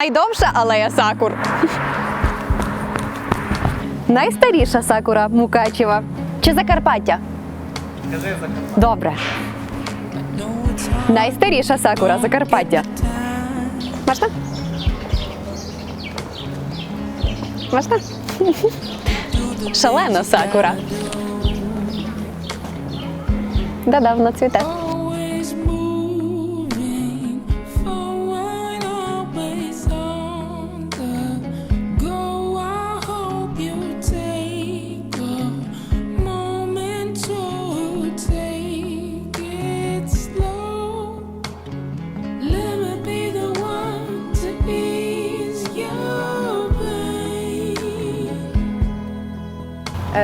Найдовша алея сакур. Найстаріша сакура Мукачева. Чи Закарпаття? Скажи за Добре. Найстаріша сакура Закарпаття. Можна? Можна? Шалена сакура. Да-да, вона.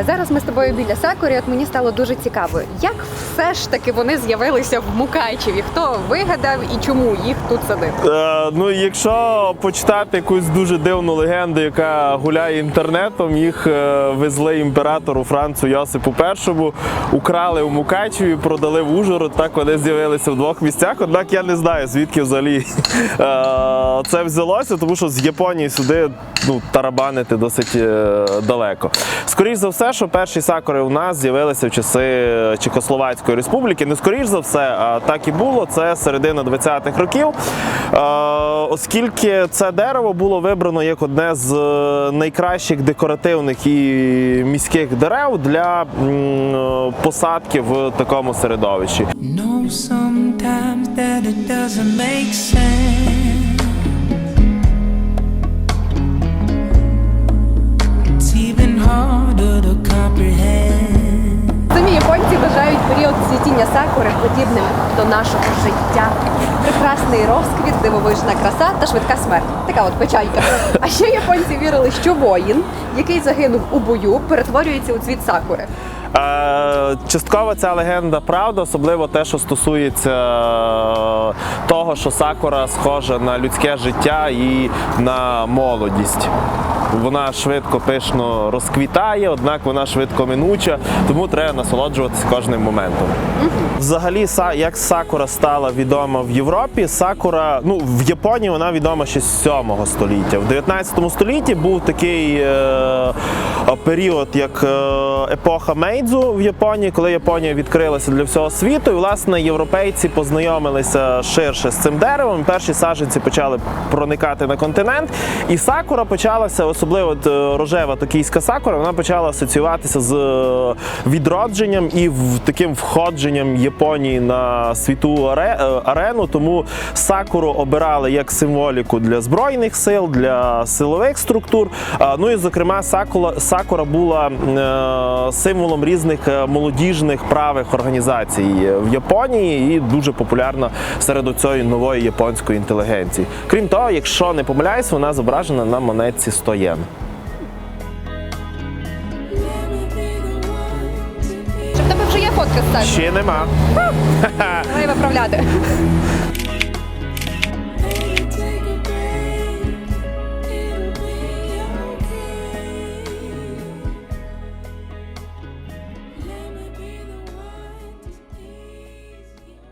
Зараз ми з тобою біля сакурі. От мені стало дуже цікаво, як все ж таки вони з'явилися в Мукачеві? Хто вигадав і чому їх тут садити? Е, ну, якщо почитати якусь дуже дивну легенду, яка гуляє інтернетом, їх е, везли імператору Францу Йосипу І, украли в Мукачеві, продали в Ужгород. Так вони з'явилися в двох місцях. Однак я не знаю, звідки взагалі е, це взялося, тому що з Японії сюди ну, тарабанити досить е, далеко. Скоріше за все, що перші сакури у нас з'явилися в часи Чехословацької республіки. Не скоріш за все, а так і було. Це середина 20-х років. Е, Оскільки це дерево було вибрано як одне з е, найкращих декоративних і міських дерев для е, посадки в такому середовищі. Know sometimes that it doesn't make sense. Період цвітіння сакури подібним до нашого життя. Прекрасний розквіт, дивовижна краса та швидка смерть. Така от печалька. А ще японці вірили, що воїн, який загинув у бою, перетворюється у цвіт сакури. Е, Частково ця легенда правда, особливо те, що стосується е, того, що сакура схожа на людське життя і на молодість. Вона швидко пишно розквітає, однак вона швидко минуча, тому треба насолоджуватися кожним моментом. Взагалі, як сакура стала відома в Європі, сакура, ну в Японії вона відома ще з 7 століття. В 19 столітті був такий е, період, як е, епоха Мейдзу в Японії, коли Японія відкрилася для всього світу. І власне європейці познайомилися ширше з цим деревом. Перші саджанці почали проникати на континент, і сакура почалася, особливо от, е, рожева токійська сакура, вона почала асоціюватися з е, відродженням і в таким входженням Японії на світу е, арену. Тому сакуру обирали як символіку для збройних сил, для силових структур. Ну і зокрема, сакура, сакура була символом різних молодіжних правих організацій в Японії і дуже популярна серед цієї нової японської інтелігенції. Крім того, якщо не помиляюсь, вона зображена на монетці 100 єн. Ease Чи в тебе вже є фотка з сакури? Ще нема. Давай виправляти.